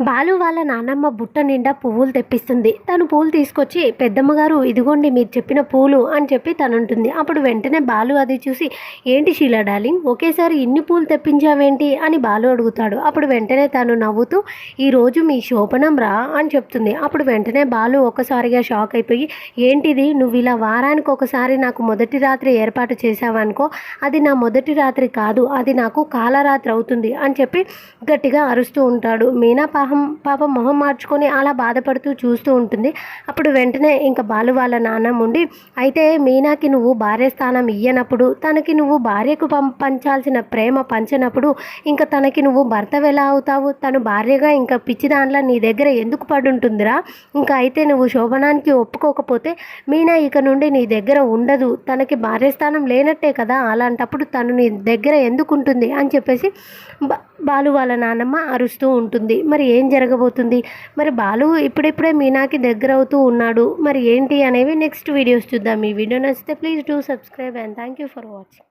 బాలు వాళ్ళ నానమ్మ బుట్ట నిండా పువ్వులు తెప్పిస్తుంది. తను పూలు తీసుకొచ్చి పెద్దమ్మగారు ఇదిగోండి మీరు చెప్పిన పూలు అని చెప్పి తను ఉంటుంది అప్పుడు వెంటనే బాలు అది చూసి ఏంటి షీలా డార్లింగ్ ఒకేసారి ఇన్ని పూలు తెప్పించావేంటి? అని బాలు అడుగుతాడు. అప్పుడు వెంటనే తను నవ్వుతూ ఈరోజు మీ శోభనం రా అని చెప్తుంది. అప్పుడు వెంటనే బాలు ఒక్కసారిగా షాక్ అయిపోయి ఏంటిది? నువ్వు ఇలా వారానికి ఒకసారి నాకు మొదటి రాత్రి ఏర్పాటు చేసావనుకో అది నా మొదటి రాత్రి కాదు అది నాకు కాలరాత్రి అవుతుంది అని చెప్పి గట్టిగా అరుస్తూ ఉంటాడు. మీనా పాపం పాపం మొహం మార్చుకొని అలా బాధపడుతూ చూస్తూ ఉంటుంది. అప్పుడు వెంటనే ఇంకా బాలు వాళ్ళ నాన్నమ్మ ఉండి అయితే మీనాకి నువ్వు భార్య స్థానం ఇయ్యనప్పుడు తనకి నువ్వు భార్యకు పం పంచాల్సిన ప్రేమ పంచినప్పుడు ఇంకా తనకి నువ్వు భర్తవి ఎలా అవుతావు? తను భార్యగా ఇంకా పిచ్చి దాంట్లో నీ దగ్గర ఎందుకు పడుంటుందిరా? ఇంకా అయితే నువ్వు శోభనానికి ఒప్పుకోకపోతే మీనా ఇక నుండి నీ దగ్గర ఉండదు. తనకి భార్య స్థానం లేనట్టే కదా? అలాంటప్పుడు తను నీ దగ్గర ఎందుకు ఉంటుంది అని చెప్పేసి బాలు వాళ్ళ నాన్నమ్మ అరుస్తూ ఉంటుంది. మరి ఏం జరగబోతుంది? మరి బాలు ఇప్పుడిప్పుడే మీనాకి దగ్గర అవుతూ ఉన్నాడు. మరి ఏంటి అనేవి నెక్స్ట్ వీడియోస్ చూద్దాం. ఈ వీడియో నచ్చితే please do subscribe and thank you for watching